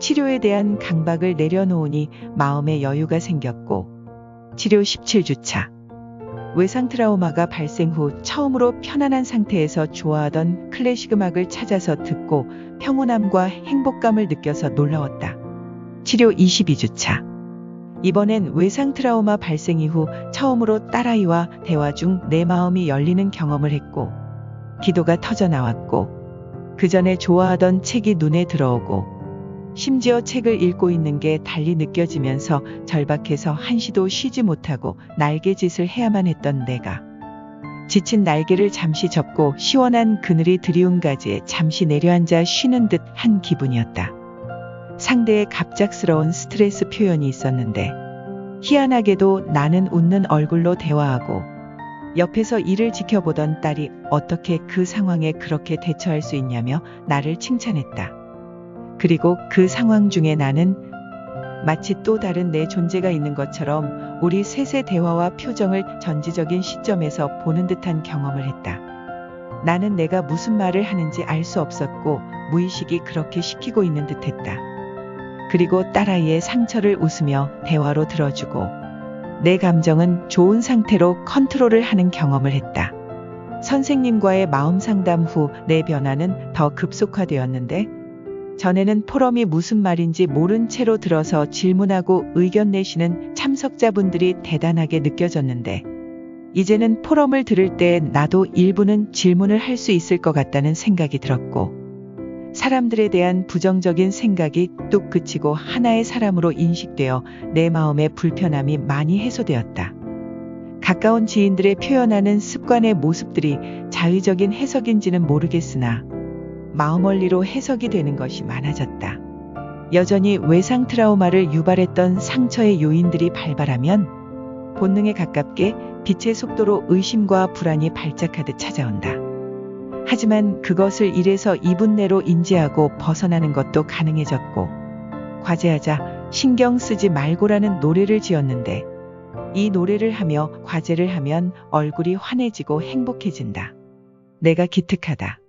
치료에 대한 강박을 내려놓으니 마음의 여유가 생겼고 치료 17주차 외상 트라우마가 발생 후 처음으로 편안한 상태에서 좋아하던 클래식 음악을 찾아서 듣고 평온함과 행복감을 느껴서 놀라웠다. 치료 22주차 이번엔 외상 트라우마 발생 이후 처음으로 딸아이와 대화 중 내 마음이 열리는 경험을 했고 기도가 터져 나왔고 그 전에 좋아하던 책이 눈에 들어오고 심지어 책을 읽고 있는 게 달리 느껴지면서 절박해서 한시도 쉬지 못하고 날개짓을 해야만 했던 내가 지친 날개를 잠시 접고 시원한 그늘이 드리운 가지에 잠시 내려앉아 쉬는 듯 한 기분이었다. 상대의 갑작스러운 스트레스 표현이 있었는데 희한하게도 나는 웃는 얼굴로 대화하고 옆에서 이를 지켜보던 딸이 어떻게 그 상황에 그렇게 대처할 수 있냐며 나를 칭찬했다. 그리고 그 상황 중에 나는 마치 또 다른 내 존재가 있는 것처럼 우리 셋의 대화와 표정을 전지적인 시점에서 보는 듯한 경험을 했다. 나는 내가 무슨 말을 하는지 알 수 없었고 무의식이 그렇게 시키고 있는 듯 했다. 그리고 딸아이의 상처를 웃으며 대화로 들어주고 내 감정은 좋은 상태로 컨트롤을 하는 경험을 했다. 선생님과의 마음 상담 후 내 변화는 더 급속화되었는데 전에는 포럼이 무슨 말인지 모른 채로 들어서 질문하고 의견 내시는 참석자분들이 대단하게 느껴졌는데 이제는 포럼을 들을 때 나도 일부는 질문을 할 수 있을 것 같다는 생각이 들었고 사람들에 대한 부정적인 생각이 뚝 그치고 하나의 사람으로 인식되어 내 마음의 불편함이 많이 해소되었다. 가까운 지인들의 표현하는 습관의 모습들이 자의적인 해석인지는 모르겠으나 마음원리로 해석이 되는 것이 많아졌다. 여전히 외상 트라우마를 유발했던 상처의 요인들이 발발하면 본능에 가깝게 빛의 속도로 의심과 불안이 발작하듯 찾아온다. 하지만 그것을 1에서 2분 내로 인지하고 벗어나는 것도 가능해졌고, 과제하자 신경 쓰지 말고라는 노래를 지었는데, 이 노래를 하며 과제를 하면 얼굴이 환해지고 행복해진다. 내가 기특하다.